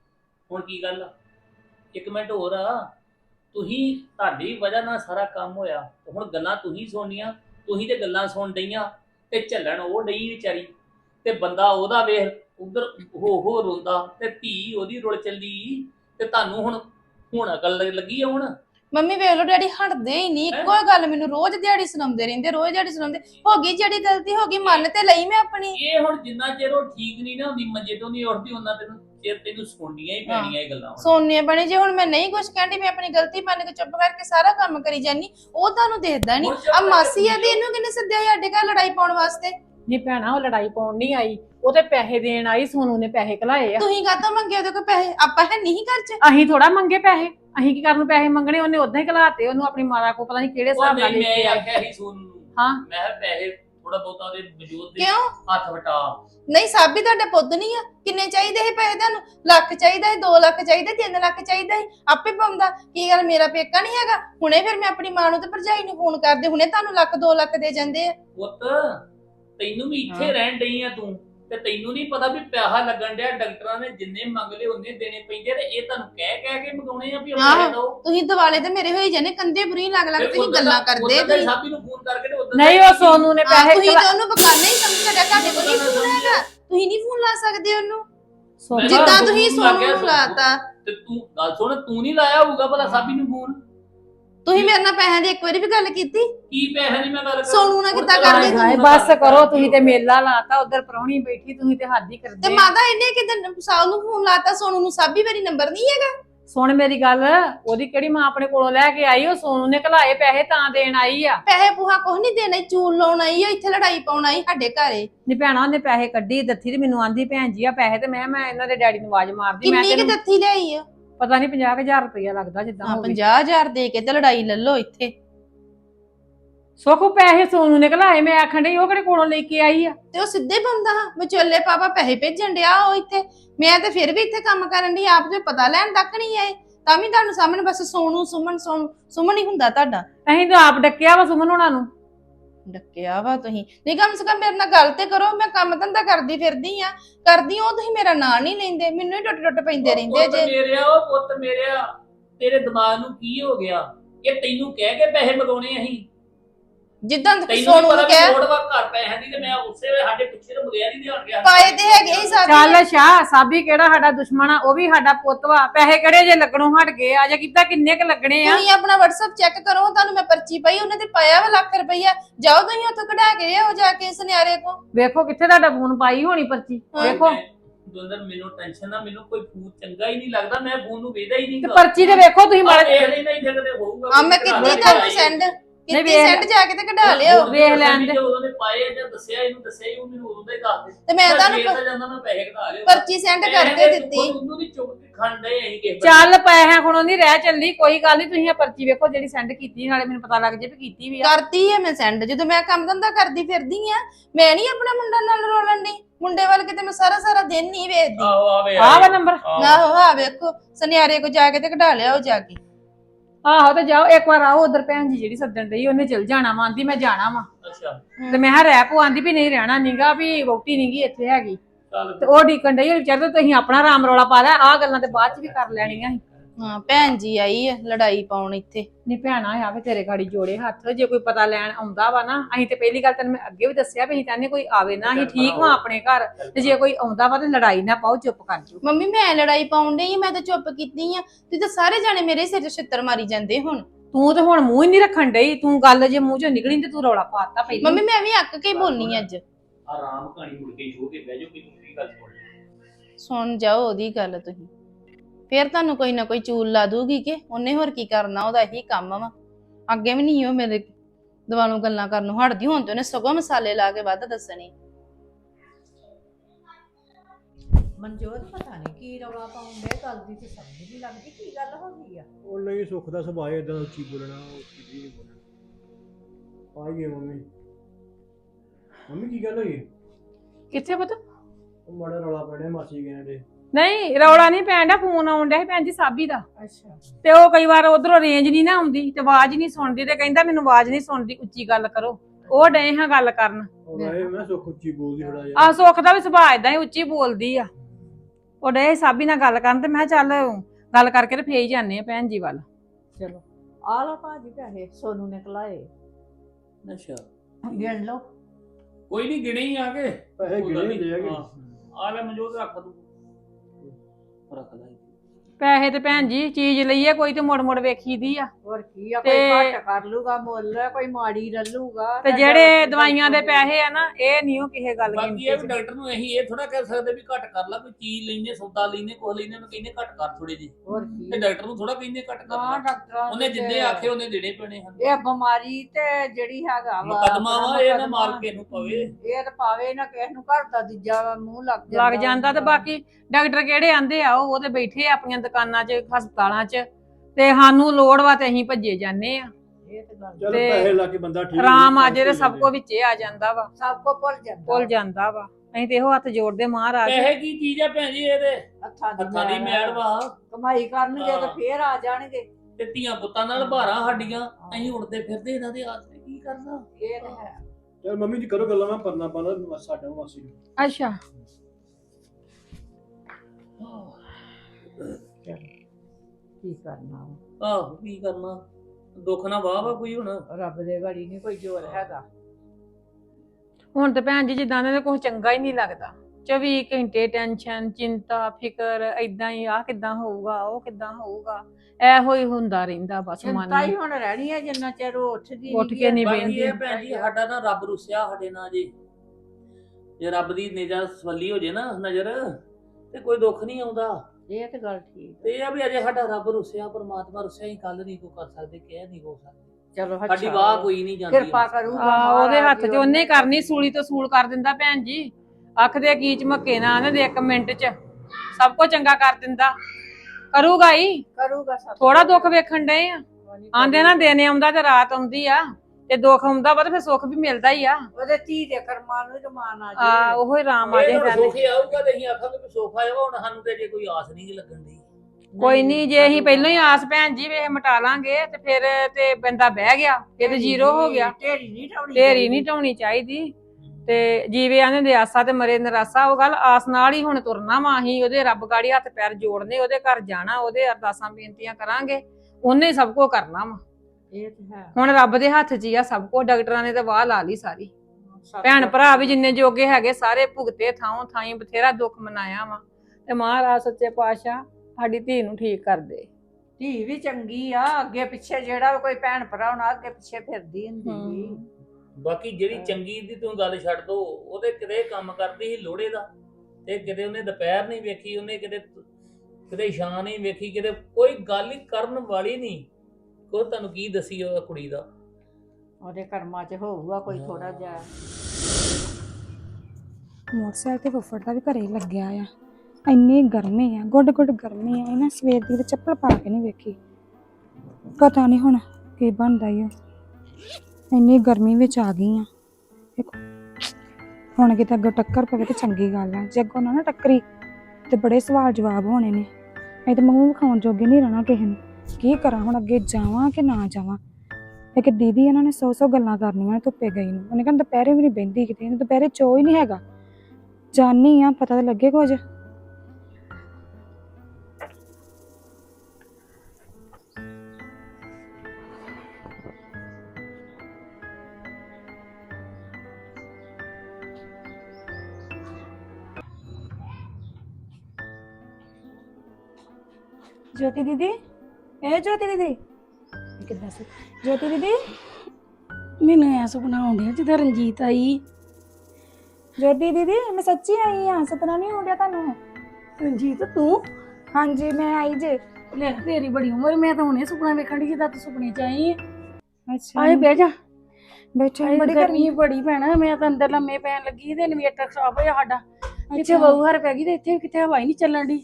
S5: ਹੁਣ ਕੀ ਗੱਲ ਆ? ਇੱਕ ਮਿੰਟ ਹੋਰ ਆ। ਤੁਸੀਂ, ਤੁਹਾਡੀ ਵਜ੍ਹਾ ਨਾਲ ਸਾਰਾ ਕੰਮ ਹੋਇਆ। ਤੇ ਹੁਣ ਗੱਲਾਂ ਤੁਸੀਂ ਸੁਣਨੀਆਂ, ਤੁਸੀਂ ਤੇ ਗੱਲਾਂ ਸੁਣ ਡਈਆਂ। ਤੇ ਝੱਲਣ ਉਹ ਡਈ ਵਿਚਾਰੀ। ਤੇ ਬੰਦਾ ਉਹਦਾ ਵੇਖ, ਉਧਰ ਹੋ ਹੋ ਰੋਂਦਾ, ਤੇ ਧੀ ਉਹਦੀ ਰੁਲ ਚੱਲੀ। ਤੇ ਤੁਹਾਨੂੰ ਹੁਣ ਹੁਣ ਅਕਲ ਲੱਗੀ ਆ ਹੁਣ?
S6: ਮੰਮੀ ਵੇਖ ਲਓ ਡੈਡੀ ਹਟਦੇ ਹੀ ਨਹੀਂ। ਇੱਕੋ ਹੀ ਗੱਲ ਮੈਨੂੰ ਰੋਜ਼ ਦਿਹਾੜੀ ਸੁਣਾਉਂਦੇ ਰਹਿੰਦੇ ਰੋਜ਼ ਦਿਹਾੜੀ ਸੁਣਾਉਂਦੇ। ਹੋ ਗਈ ਜਿਹੜੀ ਗਲਤੀ ਹੋ ਗਈ ਮੰਨ ਤੇ ਲਈ ਮੈਂ ਆਪਣੀ।
S5: ਇਹ ਹੁਣ ਜਿੰਨਾ ਚਿਰ ਉਹ ਠੀਕ ਨਹੀਂ ਨਾ ਹੁੰਦੀ ਮੰਜੇ ਤੋਂ ਨਹੀਂ ਉੱਠਦੀ ਉਹਨਾਂ ਤੈਨੂੰ ਚਿਰ ਤੈਨੂੰ ਸੁਣਨੀਆਂ ਹੀ ਪੈਣੀਆਂ ਇਹ ਗੱਲਾਂ ਹੁਣ।
S6: ਸੋਨੇ ਬਣੇ ਜੇ ਹੁਣ ਮੈਂ ਨਹੀਂ ਕੁਝ ਕਹਿੰਦੀ ਮੈਂ ਆਪਣੀ ਗਲਤੀ ਮੰਨ ਕੇ ਚੁੱਪ ਕਰਕੇ ਸਾਰਾ ਕੰਮ ਕਰੀ ਜਾਨੀ ਉਹ ਤੁਹਾਨੂੰ ਦੇਖਦਾ ਨਹੀਂ।
S5: ਹੁਣ ਚੁੱਪ
S6: ਆ ਮਾਸੀ ਆ ਤੇ ਇਹਨੂੰ ਕਿੰਨੇ ਸੱਦਿਆ ਸੀ ਸਾਡੇ ਘਰ ਲੜਾਈ ਪਾਉਣ ਵਾਸਤੇ?
S3: ਨਹੀਂ ਭੈਣਾ ਉਹ ਲੜਾਈ ਪਾਉਣ ਨਹੀਂ ਆਈ। ਉਹ ਤੇ ਪੈਸੇ ਦੇਣ ਆਈ ਸੋਨੂ ਨੇ ਪੈਸੇ ਕਲਾਏ ਆ।
S6: ਤੁਸੀਂ ਕਾਹਤੋਂ ਮੰਗੇ ਉਹਦੇ ਕੋਲ ਪੈਸੇ ਆਪਾਂ ਹੈ ਨਹੀਂ ਘਰ ਚ।
S3: ਅਸੀਂ ਥੋੜਾ ਮੰਗੇ ਪੈਸੇ। ਅਸੀਂ ਕੀ ਕਰਨ ਨੂੰ ਪੈਸੇ ਮੰਗਣੇ? ਉਹਨੇ ਉਦਾਂ ਹੀ ਕਲਾਤੇ ਉਹਨੂੰ ਆਪਣੀ ਮਾਤਾ ਕੋ ਪਤਾ ਨਹੀਂ ਕਿਹੜੇ ਹਿਸਾਬ ਨਾਲ ਲੈ
S5: ਮੈਂ ਆਖਿਆ ਸੀ ਸੁਣ
S3: ਹਾਂ।
S5: ਮੈਂ ਕਿਹਾ ਪੈਸੇ ਥੋੜਾ ਬਹੁਤਾ ਉਹਦੇ ਵਜੂਦ ਦੇ
S6: ਕਿਉਂ?
S5: ਹੱਥ ਵਟਾ।
S6: ਨਹੀਂ ਸਾਬੀ ਤੁਹਾਡਾ ਪੁੱਤ ਨਹੀਂ ਆ। ਕਿੰਨੇ ਚਾਹੀਦੇ ਸੀ ਪੈਸੇ ਤੁਹਾਨੂੰ? ਲੱਖ ਚਾਹੀਦਾ ਸੀ 2 ਲੱਖ ਚਾਹੀਦਾ 3 ਲੱਖ ਚਾਹੀਦਾ ਸੀ। ਆਪੇ ਪਾਉਂਦਾ। ਕੀ ਗੱਲ ਮੇਰਾ ਪੇਕਾ ਨਹੀਂ ਹੈਗਾ? ਹੁਣੇ ਫਿਰ ਮੈਂ ਆਪਣੀ ਮਾਂ ਨੂੰ ਤੇ ਭਰਜਾਈ ਨੂੰ ਫੋਨ ਕਰਦੇ ਹੁਣੇ ਤੁਹਾਨੂੰ ਲੱਖ 2 ਲੱਖ ਦੇ ਜਾਂਦੇ ਆ।
S5: ਪੁੱਤ ਤੈਨੂੰ ਵੀ ਇੱਥੇ ਰਹਿਣ ਡਈ ਆ ਤੂੰ ਤੇ ਤੈਨੂੰ ਨਹੀਂ ਪਤਾ ਵੀ ਪੈਸਾ ਲੱਗਣ ਡਿਆ ਡਾਕਟਰਾਂ ਨੇ ਜਿੰਨੇ ਮੰਗ ਲਏ ਉਹਨੇ ਦੇਣੇ ਪੈਂਦੇ ਆ ਤੇ ਇਹ ਤੁਹਾਨੂੰ ਕਹਿ ਕਹਿ ਕੇ ਮੰਗਾਉਣੇ ਆ ਵੀ
S6: ਆਹੋ।
S5: ਪੈਸੇ ਦਿਓ
S6: ਤੁਸੀਂ ਦਿਵਾਲੇ ਤੇ ਮੇਰੇ ਹੋਈ ਜਾਨੇ ਕੰਦੇ ਬੁਰੀ ਲੱਗ ਲੱਗ ਤੁਸੀਂ ਗੱਲਾਂ
S5: ਦਾ-
S6: ਕਰਦੇ
S5: ਦੇ
S6: ਤੁਸੀਂ
S5: ਸਾਬੀ ਨੂੰ ਫੋਨ ਕਰਕੇ ਤੇ ਉਦੋਂ
S3: ਨਹੀਂ ਉਹ ਸੋਨੂ ਨੇ
S6: ਆਹ,
S3: ਪੈਸੇ
S6: ਤੁਸੀਂ ਤਾਂ ਉਹਨੂੰ ਬਕਾਨੇ ਹੀ ਸਮਝ ਛੱਡਿਆ ਤੁਹਾਡੇ ਕੋਲ ਨਹੀਂ ਫੋਨ ਹੈਗਾ। ਤੁਸੀਂ ਨਹੀਂ ਫੋਨ ਲਾ ਸਕਦੇ ਉਹਨੂੰ।
S3: ਸੋਨੂ-
S5: ਜਿੱਦਾਂ
S6: ਤੁਸੀਂ ਸੋਨੂੰ ਨੂੰ ਲਾਤਾ।
S5: ਤੇ ਤੂੰ ਗੱਲ ਸੁਣ ਤੂੰ ਨਹੀਂ ਲਾਇਆ ਹੋਊਗਾ ਭਲਾ ਸਾਬੀ ਨੂੰ ਫੋਨ?
S6: ਤੁਸੀਂ ਮੇਰੇ ਨਾਲ ਪੈਸਿਆਂ ਦੀ ਇੱਕ ਵਾਰੀ ਵੀ ਗੱਲ ਕੀਤੀ?
S5: ਕੀ ਪੈਸੇ ਦੀ ਮੈਂ ਗੱਲ ਕਰ?
S6: ਸੋਨੂੰ ਨਾਲ ਕਿੱਦਾਂ ਕਰਦੇ
S3: ਹਾਏ
S5: ਸੋਨੂੰ
S3: ਬਸ ਕਰੋ ਤੁਸੀਂ ਤੇ ਮੇਲਾ ਲਾਤਾ ਉਧਰ ਪ੍ਰਾਹੁਣੀ ਬੈਠੀ ਤੁਸੀਂ ਤੇ ਹੱਦ ਹੀ
S6: ਤੇ
S3: ਕਰਦੇ
S6: ਮਾਤਾ ਇਹਨੇ ਕਿਦਾਂ ਸਾਲ ਨੂੰ ਫੋਨ ਲਾਤਾ ਸੋਨੂੰ ਨੂੰ ਸਾਬੀ ਵਾਰੀ ਨੰਬਰ ਨਹੀਂ ਹੈਗਾ।
S3: ਸੁਣ ਮੇਰੀ ਗੱਲ ਉਹਦੀ ਕਿਹੜੀ ਮਾਂ ਆਪਣੇ ਕੋਲੋਂ ਲੈ ਕੇ ਆਈ ਉਹ ਸੋਨੂ ਨੇ ਘਲਾਏ ਪੈਸੇ ਤਾਂ ਦੇਣ ਆਈ ਆ।
S6: ਪੈਸੇ ਪੂਹਾ ਕੁਝ ਨਹੀਂ ਦੇਣੇ ਚੂਲ ਲਾਉਣ ਆਈ ਆ ਇੱਥੇ ਲੜਾਈ ਪਾਉਣ ਆਈ ਸਾਡੇ ਘਰੇ।
S3: ਨੀ ਭੈਣਾ ਉਹਨੇ ਪੈਸੇ ਕੱਢੀ ਦਿੱਤੀ ਤੇ ਮੈਨੂੰ ਆਂਦੀ ਭੈਣ ਜੀ ਆ ਪੈਸੇ ਤੇ ਮੈਂ ਮੈਂ ਇਹਨਾਂ ਦੇ ਡੈਡੀ ਨੂੰ ਆਵਾਜ਼ ਮਾਰਦੀ ਮੈਂ
S6: ਕਿੰਨੀ ਕਿ
S3: ਤੈਨੂੰ
S6: ਦਿੱਤੀ ਲਿਆਈ ਆ?
S3: ਪਤਾ ਨਹੀਂ 50000 ਰੁਪਇਆ ਲੱਗਦਾ ਜਿੱਦਾਂ
S6: ਹਾਂ
S3: ਹੋਵੇ
S6: 50000 ਦੇ ਕੇ ਤੇ ਲੜਾਈ ਲੈ ਲਓ ਇੱਥੇ।
S3: ਸੁੱਖ ਪੈਸੇ ਸੋਨੂ ਨੇ ਘਲਾਏ ਮੈਂ ਆਖਣ ਡਈ ਉਹ ਕਿਹੜੇ ਕੋਲੋਂ ਲੈ ਕੇ ਆਈ ਆ?
S6: ਤੇ ਉਹ ਸਿੱਧੇ ਬੰਦਾ ਵਿਚੋਲੇ ਪਾਪਾ ਪੈਸੇ ਭੇਜਣ ਡਿਆ ਉਹ ਇੱਥੇ। ਮੈਂ ਤੇ ਫਿਰ ਵੀ ਇੱਥੇ ਕੰਮ ਕਰਨ ਦੀ ਆਪ ਤੇ ਪਤਾ ਲੈਣ ਤੱਕ ਨਹੀਂ ਆਏ। ਤਾਂ ਵੀ ਤੁਹਾਨੂੰ ਸਾਹਮਣੇ ਬਸ ਸੋਨੂ ਸੁਮਨ ਸੋਨੂ ਸੁਮਨ ਹੀ ਹੁੰਦਾ ਤੁਹਾਡਾ।
S3: ਅਸੀਂ ਤਾਂ ਆਪ ਡੱਕਿਆ ਵਾ ਸੁਮਨ ਹੋਣਾ ਨੂੰ।
S6: ਡੱਕਿਆ ਵਾ ਤੁਸੀਂ। ਨਹੀਂ ਕਮ ਸੇ ਕਮ ਮੇਰੇ ਨਾਲ ਗੱਲ ਤੇ ਕਰੋ ਮੈਂ ਕੰਮ ਧੰਦਾ ਕਰਦੀ ਫਿਰਦੀ ਆ। ਕਰਦੀ ਉਹ ਤੁਸੀਂ ਮੇਰਾ ਨਾਂ ਨਹੀਂ ਲੈਂਦੇ। ਮੈਨੂੰ ਹੀ ਟੁੱਟ ਟੁੱਟ ਪੈਂਦੇ ਰਹਿੰਦੇ
S5: ਪੁੱਤ
S6: ਜੇ।
S5: ਮੇਰਿਆ ਉਹ ਪੁੱਤ ਮੇਰਿਆ ਤੇਰੇ ਦਿਮਾਗ ਨੂੰ ਕੀ ਹੋ ਗਿਆ? ਇਹ ਤੈਨੂੰ ਕਹਿ ਕੇ ਪੈਸੇ ਮਗਾਉਣੇ ਅਸੀਂ।
S6: ਜਿੱਦਾਂ
S5: ਤੈਨੂੰ
S6: ਸੋਨੂ
S5: ਪਤਾ
S6: ਨੂੰ
S5: ਵੀ
S6: ਕਹਿ
S5: ਲੋੜ ਵਾ ਘਰ ਪੈਸਿਆਂ ਦੀ ਤੇ ਮੈਂ ਉਸੇ ਵੇਲੇ ਸਾਡੇ ਪਿੱਛੇ ਤੋਂ ਬਗੈਰ ਹੀ ਧਿਆਨ ਗਿਆ।
S6: ਪਾਏ ਤੇ ਹੈਗੇ ਹੀ ਸਾਬੀ।
S3: ਚੱਲ ਸ਼ਾਹ ਸਾਬੀ ਕਿਹੜਾ ਸਾਡਾ ਦੁਸ਼ਮਣ ਆ ਉਹ ਵੀ ਸਾਡਾ ਪੁੱਤ ਵਾ। ਪੈਸੇ ਕਿਹੜੇ ਜੇ ਲੱਗਣੋਂ ਹਟ ਗਏ ਆ ਜਾਂ ਕਿਤਾ ਕਿੰਨੇ ਕ ਲੱਗਣੇ ਆ?
S6: ਤੁਸੀਂ ਆਪਣਾ WhatsApp ਚੈੱਕ ਕਰੋ ਤੁਹਾਨੂੰ ਮੈਂ ਪਰਚੀ ਪਾਈ ਉਹਨੇ ਤੇ ਪਾਇਆ ਵਾ ਲੱਖ ਰੁਪਈਆ। ਜਾਓ ਤੁਸੀਂ ਉੱਥੋਂ ਕਢਾ ਕੇ ਆਓ ਜਾ ਕੇ ਸੁਨਿਆਰੇ ਕੋ
S3: ਵੇਖੋ ਕਿੱਥੇ ਤੁਹਾਡਾ ਫੋਨ ਪਾਈ ਹੋਣੀ ਪਰਚੀ। ਵੇਖੋ।
S5: ਦੁੰਦਰ ਮੈਨੂੰ ਟੈਨਸ਼ਨ ਨਾ ਮੈਨੂੰ ਕੋਈ ਫੋਨ ਚੰਗਾ ਹੀ ਨਹੀਂ ਲੱਗਦਾ ਮੈਂ ਫੋਨ ਨੂੰ ਵੇਦਾ ਹੀ ਨਹੀਂ
S3: ਤੇ ਪਰਚੀ ਤੇ ਵੇਖੋ ਤੁਸੀਂ ਮਾੜੇ
S5: ਦੇਖ ਲੈਣਾ ਹੀ ਜਗਦੇ ਹੋਊਗਾ
S6: ਆ ਮੈਂ ਕੀਤੀ ਤੁਹਾਨੂੰ ਸੈਂਡ ਕੀਤੀ
S3: ਵੇਖ-
S6: ਸੈਂਡ ਜਾ ਕੇ ਤੇ ਕਢਾ ਲਿਓ।
S3: ਵੇਖ ਲੈਣ ਦੇ।
S5: ਜਦੋਂ ਨੇ ਪਾਏ ਜਾਂ ਦੱਸਿਆ ਇਹਨੂੰ ਦੱਸਿਆ ਹੀ ਉਹ ਮੈਨੂੰ ਉਦੋਂ ਦਾ ਹੀ ਦੱਸ ਦੇ
S6: ਤੇ ਮੈਂ ਤੁਹਾਨੂੰ
S5: ਤਾਂ ਜਾਂਦਾ ਮੈਂ ਪੈਸੇ ਕਢਾ ਲਿਓ।
S6: ਪਰਚੀ ਸੈਂਡ ਕਰਕੇ ਦਿੱਤੀ।
S5: ਉਹਨੂੰ ਦੀ ਚੁੱਕ ਕੇ ਖੰਡ ਅਸੀਂ ਕਿਸੇ
S3: ਚੱਲ ਪੈਸਿਆਂ ਖਣੋਂ ਨਹੀਂ ਰਹਿ ਚੱਲੀ ਕੋਈ ਗੱਲ ਨਹੀਂ ਤੁਸੀਂ ਇਹ ਪਰਚੀ ਵੇਖੋ ਜਿਹੜੀ ਸੈਂਡ ਕੀਤੀ ਨਾਲੇ ਮੈਨੂੰ ਪਤਾ ਲੱਗ ਜੇ ਵੀ ਕੀਤੀ ਵੀ ਆ।
S6: ਕਰਤੀ ਹੈ ਮੈਂ ਸੈਂਡ ਜਦੋਂ ਮੈਂ ਕੰਮ ਧੰਦਾ ਕਰਦੀ ਫਿਰਦੀ ਆ ਮੈਂ ਨਹੀਂ ਆਪਣਾ ਮੁੰਡਾ ਨਾਲ ਰੋਲਣ ਦੀ ਮੁੰਡੇ ਵੱਲ ਕਿਤੇ ਮੈਂ ਸਾਰਾ ਸਾਰਾ ਦਿਨ ਨਹੀਂ ਵੇਖਦੀ।
S5: ਆਹੋ ਆਵੇ
S3: ਆ ਵਾ ਨੰਬਰ।
S6: ਨਾ ਆ ਵੇਖੋ ਸੁਨਿਆਰੇ ਕੋ ਜਾ ਕੇ ਤੇ ਕਢਾ ਲਿਆਓ ਜਾ ਕੇ।
S3: ਆਹੋ ਤੇ ਜਾਓ ਇੱਕ ਵਾਰ ਆਓ ਉਧਰ ਭੈਣ ਜੀ ਜਿਹੜੀ ਸੱਦਣ ਰਹੀ ਉਹਨੇ ਚਲ ਜਾਣਾ ਵਾ ਆਂਦੀ ਮੈਂ ਜਾਣਾ ਵਾ।
S5: ਅੱਛਾ।
S3: ਤੇ ਮੈਂ ਕਿਹਾ ਰਹਿ ਪੋ ਆਂਦੀ ਵੀ ਨਹੀਂ ਰਹਿਣਾ ਨੀਗਾ ਵੀ ਵੋਟੀ ਨਹੀਂਗੀ ਇੱਥੇ ਹੈਗੀ।
S5: ਚੱਲ।
S3: ਤੇ ਉਹ ਡੀਕਣ ਡਈ ਵਿਚਾਰ ਤੇ ਤੁਸੀਂ ਆਪਣਾ ਰਾਮ ਰੌਲਾ ਪਾ ਲਿਆ ਆਹ ਗੱਲਾਂ ਤੇ ਬਾਅਦ ਚ ਵੀ ਕਰ ਲੈਣੀਆਂ ਸੀ।
S6: ਹਾਂ ਭੈਣ ਜੀ ਆਈ ਹੈ ਲੜਾਈ ਪਾਉਣ ਇੱਥੇ।
S3: ਨਹੀਂ ਭੈਣਾ ਆਵੇ ਤੇਰੇ ਗਾੜੀ ਜੋੜੇ ਹੱਥ। ਜੇ ਕੋਈ ਪਤਾ ਲੈਣ ਆਉਂਦਾ ਵਾ ਨਾ ਅਸੀਂ ਤੇ ਪਹਿਲੀ ਗੱਲ ਤੈਨੂੰ ਮੈਂ ਅੱਗੇ ਵੀ ਦੱਸਿਆ ਵੀ ਅਸੀਂ ਚਾਹੁੰਦੇ ਕੋਈ ਆਵੇ ਨਾ ਅਸੀਂ ਠੀਕ ਵਾਂ ਆਪਣੇ ਘਰ। ਤੇ ਜੇ ਕੋਈ ਆਉਂਦਾ ਵਾ ਤੇ ਲੜਾਈ ਨਾ ਪਾਓ ਚੁੱਪ ਕਰ ਜਾਓ।
S6: ਮੰਮੀ ਮੈਂ ਲੜਾਈ ਪਾਉਣ ਡਈ ਮੈਂ ਤਾਂ ਚੁੱਪ ਕੀਤੀ ਆ। ਤੁਸੀਂ ਤਾਂ ਸਾਰੇ ਜਾਣੇ ਮੇਰੇ ਸਿਰ 'ਚ ਛਿੱਤਰ ਮਾਰੀ ਜਾਂਦੇ ਹੁਣ।
S3: ਤੂੰ ਤੇ ਹੁਣ ਮੂੰਹ ਹੀ ਨਹੀਂ ਰੱਖਣ ਡਈ ਤੂੰ ਗੱਲ ਜੇ ਮੂੰਹ ਚੋਂ ਨਿਕਲੀ ਤੇ ਤੂੰ ਰੌਲਾ ਪਾਤਾ ਪਹਿਲਾਂ।
S6: ਮੰਮੀ ਮੈਂ ਵੀ ਅੱਕ ਕੇ ਹੀ ਬੋਲਨੀ ਅੱਜ।
S5: ਆਰਾਮ ਕਹਾਣੀ ਮੁੜ ਕੇ ਸ਼ੋ ਕੇ ਬਹਿ ਜਾਓ ਕਿ ਤੁਸੀਂ ਗੱਲ ਸੁਣ ਲਓ।
S6: ਸੁਣ ਜਾਓ ਉਹਦੀ ਗੱਲ ਤੁਸੀਂ। ਫੇਰ ਤੁਹਾਨੂੰ ਕੋਈ ਨਾ ਕੋਈ ਚੂਲ ਲਾ ਦੂਗੀ ਕਿ? ਉਹਨੇ ਹੋਰ ਕੀ ਕਰਨਾ? ਉਹਦਾ ਇਹੀ ਕੰਮ ਵਾ। ਅੱਗੇ ਵੀ ਨਹੀਂ ਉਹ ਮੇਰੇ ਦਿਵਾਲੋਂ ਗੱਲਾਂ ਕਰਨ ਨੂੰ ਹਟਦੀ। ਹੁਣ ਤੇ ਉਹਨੇ ਸਗੋਂ ਮਸਾਲੇ ਲਾ ਕੇ ਵੱਧ ਦੱਸਣੀ।
S2: ਮਨਜੋਤ ਪਤਾ ਨਹੀਂ ਕੀ ਰੌਲਾ ਪਾਉਂਦੇ ਗੱਲ ਦੀ ਤੇ ਸਮਝ ਨਹੀਂ ਲੱਗਦੀ। ਕੀ ਗੱਲ ਹੋ ਗਈ ਆ?
S4: ਉਹ ਨਹੀਂ ਸੁੱਖ ਦਾ ਸੁਭਾਅ ਇਦਾਂ ਉੱਚੀ ਬੋਲਣਾ ਉੱਚੀ ਨਹੀਂ ਬੋਲਣਾ। ਆਈਏ ਮੰਮੀ। ਮੰਮੀ ਕੀ ਗੱਲ ਹੋਈ?
S3: ਕਿੱਥੇ ਪਤਾ?
S4: ਉਹ ਮਾੜਾ ਰੌਲਾ ਪੈਣਾ ਮਾਸੀ ਕਹਿੰਦੇ
S3: ਨਹੀਂ ਰੌਲਾ ਨਹੀਂ ਪੈਣ ਡਿਆ ਫੋਨ ਆਉਣ ਡਿਆ ਸੀ ਭੈਣ ਜੀ ਸਾਬੀ ਦਾ।
S2: ਅੱਛਾ।
S3: ਤੇ ਉਹ ਕਈ ਵਾਰ ਉਧਰੋਂ ਰੇਂਜ ਨਹੀਂ ਨਾ ਆਉਂਦੀ ਤੇ ਆਵਾਜ਼ ਨਹੀਂ ਸੁਣਦੀ ਤੇ ਕਹਿੰਦਾ ਮੈਨੂੰ ਆਵਾਜ਼ ਨਹੀਂ ਸੁਣਦੀ ਉੱਚੀ ਗੱਲ ਕਰੋ। ਉਹ ਡਏ ਹਾਂ ਗੱਲ ਕਰਨ।
S4: ਮੈਂ ਮੈਂ ਸੁੱਖ ਉੱਚੀ ਬੋਲਦੀ ਥੋੜਾ ਜਿਹਾ।
S3: ਆ ਸੁੱਖ ਦਾ ਵੀ ਸੁਭਾਅ ਇਦਾਂ ਹੀ ਉੱਚੀ ਬੋਲਦੀ ਆ। ਉਹ ਡਏ ਸਾਬੀ ਨਾਲ ਗੱਲ ਕਰਨ ਤੇ ਮੈਂ ਕਿਹਾ ਚੱਲ ਗੱਲ ਕਰਕੇ ਤੇ ਫੇਰ ਹੀ ਜਾਂਦੇ ਆ ਭੈਣ ਜੀ ਵੱਲ।
S2: ਚਲੋ। ਆ ਲਓ ਭਾਜੀ ਪੈਸੇ ਸੋਨੂ ਨੇ ਕਲਾਏ
S5: ਅੱਛਾ।
S2: ਗਿਣ ਲਓ।
S5: ਕੋਈ ਨਹੀਂ ਗਿਣੇ ਹੀ ਆ ਕੇ
S4: ਪੈਸੇ ਗਿਣੇ।
S5: ਆ ਲੈ ਮਨਜੋਤ ਰੱਖ ਤੂੰ। ਰੱਖ ਲੈ
S3: ਪੈਸੇ ਤੇ ਭੈਣ ਜੀ ਚੀਜ਼ ਲਈਏ ਕੋਈ ਤੇ ਮੁੜ ਮੁੜ ਵੇਖੀਦੀ ਆ।
S2: ਹੋਰ ਕੀ ਆ
S3: ਤੇ-
S2: ਕੋਈ ਘੱਟ ਕਰ ਲੂਗਾ ਮੁੱਲ ਕੋਈ ਮਾੜੀ ਲੱਲੂਗਾ
S3: ਤੇ ਜਿਹੜੇ ਦਵਾਈਆਂ ਦੇ ਪੈਸੇ ਆ ਨਾ ਇਹ ਨਹੀਂ ਉਹ ਕਿਸੇ ਗੱਲ
S5: ਬਾਕੀ ਇਹ ਵੀ। ਡਾਕਟਰ ਨੂੰ ਅਸੀਂ ਇਹ ਥੋੜਾ ਕਹਿ ਸਕਦੇ ਵੀ ਘੱਟ ਕਰ ਲਾ ਕੋਈ ਚੀਜ਼ ਲੈਨੇ ਸੌਦਾ ਲੈਨੇ ਕੁਝ ਲੈਨੇ ਉਹਨੂੰ ਕਹਿੰਦੇ ਘੱਟ ਕਰ ਥੋੜੇ ਜੀ
S2: ਹੋਰ
S5: ਤੇ
S2: ਕੀ
S5: ਡਾਕਟਰ ਨੂੰ ਥੋੜਾ ਕਹਿੰਦੇ ਘੱਟ ਕਰ
S2: ਨਾ
S5: ਲਾ।
S2: ਡਾਕਟਰਾਂ
S5: ਉਹਨੇ
S2: ਦੇ
S5: ਜਿੰਨੇ
S2: ਤੇ-
S5: ਆਖੇ ਉਹਨੇ ਦੇਣੇ ਪੈਣੇ ਹਨ।
S2: ਇਹ ਬਿਮਾਰੀ ਤੇ ਜਿਹੜੀ ਹੈਗਾ ਵਾ
S5: ਮੁਕਦਮਾ ਵਾ ਇਹ ਨਾ ਮਾਰ ਕੇ ਨੂੰ ਪਵੇ।
S2: ਇਹ ਤਾਂ ਪਾਵੇ ਨਾ ਕਿਸੇ ਨੂੰ ਘਰ ਦਾ ਦੂਜਾ ਮੂੰਹ ਲੱਗ ਜਾਂਦਾ
S3: ਲੱਗ ਜਾਂਦਾ। ਤੇ ਬਾਕੀ ਡਾਕਟਰ ਕਿਹੜੇ ਆਂਦੇ ਆ ਉਹ ਉਹਦੇ ਬੈਠੇ ਆ ਆਪਣੀਆਂ ਦੁਕਾਨਾਂ 'ਚ ਹਸਪਤਾਲਾਂ 'ਚ ਤੇ ਸਾਨੂੰ ਲੋੜ ਵਾ ਤੇ ਅਸੀਂ ਭੱਜੇ ਜਾਂਦੇ ਆ।
S2: ਇਹ ਤੇ ਗੱਲ
S4: ਚਲ
S3: ਤੇ
S4: ਪੈਸੇ ਲਾ ਕੇ ਬੰਦਾ ਠੀਕ
S3: ਆਰਾਮ ਆ ਜੇ ਤੇ ਸਭ ਕੋ ਵਿੱਚੇ ਆ ਜਾਂਦਾ ਵਾ।
S2: ਸਭ ਕੋ ਭੁੱਲ ਜਾਂਦਾ
S3: ਭੁੱਲ ਜਾਂਦਾ ਵਾ। ਅਸੀਂ ਤੇ ਇਹੋ ਹੱਥ ਜੋੜਦੇ ਮਹਾਰਾਜ।
S5: ਪੈਸੇ ਕੀ ਚੀਜ਼ ਆ ਭੈਣ ਜੀ ਇਹਦੇ
S2: ਹੱਥਾਂ
S5: ਹੱਥਾਂ ਦੀ ਮੈਲ ਵਾ।
S2: ਕਮਾਈ ਕਰਨਗੇ ਤੇ। ਫੇਰ ਆ ਜਾਣਗੇ।
S5: ਤੇ ਧੀਆਂ ਪੁੱਤਾਂ ਨਾਲ ਭਾਰਾਂ ਸਾਡੀਆਂ। ਅਸੀਂ ਉੜਦੇ ਫਿਰਦੇ ਇਹਨਾਂ ਦੇ ਆਸਰੇ ਕੀ ਕਰਨਾ?
S2: ਇਹ ਤਾਂ ਹੈ।
S4: ਚਲ ਮੰਮੀ ਜੀ ਕਰੋ ਗੱਲਾਂ ਮੈਂ ਪਰਨਾ ਪਾਣਾ ਸਾਡਾ ਮਾਸੀ ਨੂੰ
S3: ਅੱਛਾ
S2: ਕੀ ਕਰਨਾ ਵਾ।
S5: ਆਹੋ ਕੀ ਕਰਨਾ? ਦੁੱਖ ਨਾ ਵਾਹ ਵਾ ਕੋਈ ਹੁਣ।
S2: ਰੱਬ ਦੇ ਘੜੀ ਨਹੀਂ ਕੋਈ ਜ਼ੋਰ ਹੈਗਾ।
S3: ਹੁਣ ਤੇ ਭੈਣ ਜੀ ਜਿੱਦਾਂ ਦੇ ਕੁਝ ਚੰਗਾ ਹੀ ਨਹੀਂ ਲੱਗਦਾ। 24 ਘੰਟੇ ਟੈਨਸ਼ਨ ਚਿੰਤਾ ਫਿਕਰ ਐਦਾਂ ਹੀ ਆ ਕਿਦਾਂ ਹੋਊਗਾ ਉਹ ਕਿਦਾਂ ਹੋਊਗਾ। ਇਹੋ ਹੀ ਹੁੰਦਾ ਰਹਿੰਦਾ ਬਸ ਮਨ
S2: ਚਿੰਤਾ ਹੀ
S3: ਨੂੰ।
S2: ਹੁਣ ਰਹਿਣੀ ਹੈ ਜਿੰਨਾ ਚਿਰ ਉਹ ਉੱਠਦੀ
S3: ਉੱਠ ਕੇ ਨੀ
S2: ਹੈ।
S5: ਬਾਕੀ ਇਹ। ਭੈਣ ਜੀ ਸਾਡਾ ਨਾ ਰੱਬ ਰੁੱਸਿਆ ਸਾਡੇ ਨਾਲ ਜੀ। ਜੇ ਰੱਬ ਦੀ ਨਿਜ਼ਰ ਸਵੱਲੀ ਹੋ ਜੇ ਨਾ ਨਜ਼ਰ ਤੇ ਕੋਈ ਦੁੱਖ ਨਹੀਂ ਆਉਂਦਾ।
S2: ਇਹ ਤੇ ਗੱਲ ਠੀਕ
S5: ਤੇ ਇਹ ਆ ਵੀ ਅਜੇ ਸਾਡਾ ਰੱਬ ਰੁੱਸਿਆ ਪਰਮਾਤਮਾ ਰੁੱਸਿਆ ਹੀ ਕੱਲ ਨਹੀਂ ਕੋ ਕਰ ਸਕਦੇ ਕਹਿ ਨਹੀਂ ਕੋ ਸਕਦੇ।
S2: ਚਲੋ
S5: ਸਾਡੀ ਵਾਹ ਕੋਈ ਨਹੀਂ ਜਾਂਦੀ।
S2: ਕਿਰਪਾ ਕਰੂਗਾ
S3: ਆ ਉਹਦੇ ਹੱਥ 'ਚ ਉਹਨੇ ਹੀ ਕਰਨੀ ਸੂਲੀ ਤੋਂ ਸੂਲ ਕਰ ਦਿੰਦਾ ਭੈਣ ਜੀ। ਅੱਖ ਦੇ ਕੀ ਚਮਕੇ ਨਾ ਉਹਨੇ ਦੇ ਇੱਕ ਮਿੰਟ 'ਚ। ਸਭ ਕੁਝ ਚੰਗਾ ਕਰ ਦਿੰਦਾ। ਕਰੂਗਾ ਹੀ।
S2: ਕਰੂਗਾ ਸਭ
S3: ਥੋੜਾ ਦੁੱਖ ਵੇਖਣ ਡਏ ਆ। ਆਂਦੇ ਨਾ ਦਿਨ ਆਉਂਦਾ ਤੇ ਰਾਤ ਆਉਂਦੀ ਆ। ਤੇ ਦੁੱਖ ਆਉਂਦਾ ਵਾ ਤੇ ਫਿਰ ਸੁੱਖ ਵੀ ਮਿਲਦਾ ਹੀ ਆ।
S2: ਉਹਦੇ ਧੀ ਦੇ ਕਰਮਾਂ ਨੂੰ ਰਮਾਨ ਆ
S3: ਆ
S2: ਜੇ
S3: ਉਹੋ ਹੀ ਰਾਮ ਆ ਜੇ।
S5: ਸੁੱਖ ਹੀ ਆਊਗਾ ਤੇ ਅਸੀਂ ਆਖਾਂਗੇ ਵੀ ਸੁੱਖ ਆਇਆ ਹੁਣ ਸਾਨੂੰ ਤੇ ਜੇ ਕੋਈ ਆਸ ਨਹੀਂ ਲੱਗਣ ਦੀ
S3: ਕੋਈ ਨਹੀਂ ਜੇ ਅਸੀਂ ਪਹਿਲਾਂ ਹੀ ਆਸ ਭੈਣ ਜੀ ਵੇਖ ਮਟਾ ਲਾਂਗੇ ਤੇ ਫਿਰ ਤੇ ਬੰਦਾ ਬਹਿ ਗਿਆ ਫਿਰ ਤੇ ਜ਼ੀਰੋ ਹੋ ਗਿਆ।
S2: ਢੇਰੀ ਨਹੀਂ ਢਾਉਣੀ
S3: ਢੇਰੀ ਨਹੀਂ ਢਾਉਣੀ ਚਾਹੀਦੀ। ਤੇ ਜੀਵੇ ਆਂਦੇ ਦੇ ਆਸਾ ਤੇ ਮਰੇ ਨਿਰਾਸਾ ਉਹ ਗੱਲ ਆਸ ਨਾਲ ਹੀ ਹੁਣ ਤੁਰਨਾ ਵਾ ਅਸੀਂ ਉਹਦੇ ਰੱਬ ਗਾੜੀ ਹੱਥ ਪੈਰ ਜੋੜਨੇ ਉਹਦੇ ਘਰ ਜਾਣਾ ਉਹਦੇ ਅਰਦਾਸਾਂ ਬੇਨਤੀਆਂ ਕਰਾਂਗੇ ਉਹਨੇ ਸਭ ਕੁਝ ਕਰਨਾ ਵਾ।
S2: ਇਹ ਤੇ ਹੈ।
S3: ਹੁਣ ਰੱਬ ਦੇ ਹੱਥ 'ਚ ਹੀ ਆ ਸਭ ਕੁਝ ਡਾਕਟਰਾਂ ਨੇ ਤਾਂ ਵਾਹ ਲਾ ਲਈ ਸਾਰੀ। ਭੈਣ। ਭਰਾ ਵੀ ਜਿੰਨੇ ਜੋਗੇ ਹੈਗੇ ਸਾਰੇ ਭੁਗਤੇ ਥਾਂ ਥਾਈਂ ਬਥੇਰਾ ਦੁੱਖ ਮਨਾਇਆ ਵਾ। ਤੇ ਮਹਾਰਾਜ ਸੱਚੇ ਪਾਤਸ਼ਾਹ ਸਾਡੀ ਧੀ ਨੂੰ ਠੀਕ ਕਰ ਦੇ।
S2: ਧੀ ਵੀ ਚੰਗੀ ਆ ਅੱਗੇ ਪਿੱਛੇ ਜਿਹੜਾ ਕੋਈ ਭੈਣ ਭਰਾ ਹੋਣਾ ਅੱਗੇ ਪਿੱਛੇ ਫਿਰਦੀ ਹੁੰਦੀ ਸੀ।
S5: ਬਾਕੀ ਜਿਹੜੀ ਚੰਗੀ ਦੀ ਤੂੰ ਗੱਲ ਛੱਡ ਦੋ ਉਹਦੇ ਕਿਤੇ ਕੰਮ ਕਰਦੀ ਸੀ ਲੋੜੇ ਦਾ। ਤੇ ਕਿਤੇ ਉਹਨੇ ਦੁਪਹਿਰ ਨਹੀਂ ਵੇਖੀ ਉਹਨੇ ਕਿਤੇ ਕਿਤੇ ਸ਼ਾਨ ਨਹੀਂ ਵੇਖੀ ਕਿਤੇ ਕੋਈ ਗੱਲ ਹੀ ਕਰਨ ਵਾਲੀ ਨਹੀਂ। ਕੋਈ ਤੁਹਾਨੂੰ ਕੀ ਦਸੀ ਉਹ ਕੁੜੀ ਦਾ?
S2: ਉਹਦੇ ਕਰਮਾਂ 'ਚ ਹੋਊਗਾ ਕੋਈ ਥੋੜਾ ਜਿਹਾ।
S7: ਮੋਟਰਸਾਈਕਲ ਤੇ ਫੁੱਫੜ ਦਾ ਵੀ ਘਰੇ ਲੱਗਿਆ ਆ। ਇੰਨੀ ਗਰਮੀ ਆ ਗੁੱਡ ਗੁੱਡ ਗਰਮੀ ਆ। ਇਹਨਾਂ ਸਵੇਰ ਦੀ ਤੇ ਚੱਪਲ ਪਾ ਕੇ ਨਹੀਂ ਵੇਖੀ। ਪਤਾ ਨਹੀਂ ਹੁਣ ਕੀ ਬਣਦਾ ਈ। ਇੰਨੀ ਗਰਮੀ ਵਿੱਚ ਆ ਗਈ ਆ। ਇੱਕ- ਹੁਣ ਕਿਤੇ ਅੱਗੋਂ ਟੱਕਰ ਪਵੇ ਤੇ ਚੰਗੀ ਗੱਲ ਆ। ਜੇ ਅੱਗੋਂ ਨਾ ਨਾ ਟੱਕਰੀ ਤੇ ਬੜੇ ਸਵਾਲ ਜਵਾਬ ਹੋਣੇ ਨੇ। ਇਹ ਤਾਂ ਮੂੰਹ ਵਿਖਾਉਣ ਜੋਗੇ ਨਹੀਂ ਰਹਿਣਾ ਕਿਸੇ ਨੂੰ। ਕੀ ਕਰਾਂ ਹੁਣ, ਅੱਗੇ ਜਾਵਾਂ ਕਿ ਨਾ ਜਾਵਾਂ? ਇੱਕ ਦੀਦੀ ਇਹਨਾਂ ਨੇ ਸੌ ਸੌ ਗੱਲਾਂ ਕਰਨੀਆਂ ਨੇ ਧੁੱਪੇ ਗਈ ਨੂੰ। ਉਹਨੇ ਕਹਿੰਦਾ ਦੁਪਹਿਰੇ ਵੀ ਨਹੀਂ ਬਹਿੰਦੀ ਕਿਤੇ, ਇਹਨੂੰ ਦੁਪਹਿਰੇ ਚੋ ਹੀ ਨਹੀਂ ਹੈਗਾ। ਜਾਣੀ ਆ, ਪਤਾ ਤਾਂ ਲੱਗੇ ਕੁਝ। ਜੋਤੀ ਦੀਦੀ? ਇਹ ਜੋਤੀ ਦੀਦੀ। ਕਿੱਦਾਂ ਸੀ? ਜੋਤੀ ਦੀਦੀ
S1: ਮੈਨੂੰ ਐ ਸੁਪਨਾ ਆਉਂਦਿਆ ਜਿੱਦਾਂ ਰਣਜੀਤ ਆਈ।
S7: ਜੋਤੀ ਦੀਦੀ ਮੈਂ ਸੱਚੀ ਆਈ ਆ ਸੁਪਨਾ ਨਹੀਂ ਗਿਆ ਤੁਹਾਨੂੰ?
S1: ਰਣਜੀਤ ਤੂੰ?
S7: ਹਾਂਜੀ ਮੈਂ ਆਈ ਜੇ।
S1: ਲੈ ਤੇਰੀ ਬੜੀ ਉਮਰ ਮੈਂ ਤਾਂ ਹੁਣੇ ਸੁਪਨਾ ਵੇਖਣ ਦੀ ਜਿੱਦਾਂ ਤੂੰ ਸੁਪਨੇ ਚ ਆਈ ਹੈ
S7: ਅੱਛਾ।
S1: ਆਏ ਬਹਿ ਜਾ।
S7: ਬੈਠੇ ਬੜੀ
S1: ਗਰਮੀ ਬੜੀ ਭੈਣਾ ਮੈਂ ਤਾਂ ਅੰਦਰ ਲੰਮੇ ਪੈਣ ਲੱਗੀ ਤੇ ਇਨਵੇਟਰ ਖਰਾਬ ਹੋਇਆ ਸਾਡਾ। ਇੱਥੇ। ਬਹੂ ਹਰ ਪੈ ਗਈ ਤੇ ਇੱਥੇ ਕਿਤੇ ਹਵਾ ਹੀ ਨਹੀਂ ਚੱਲਣ ਦੀ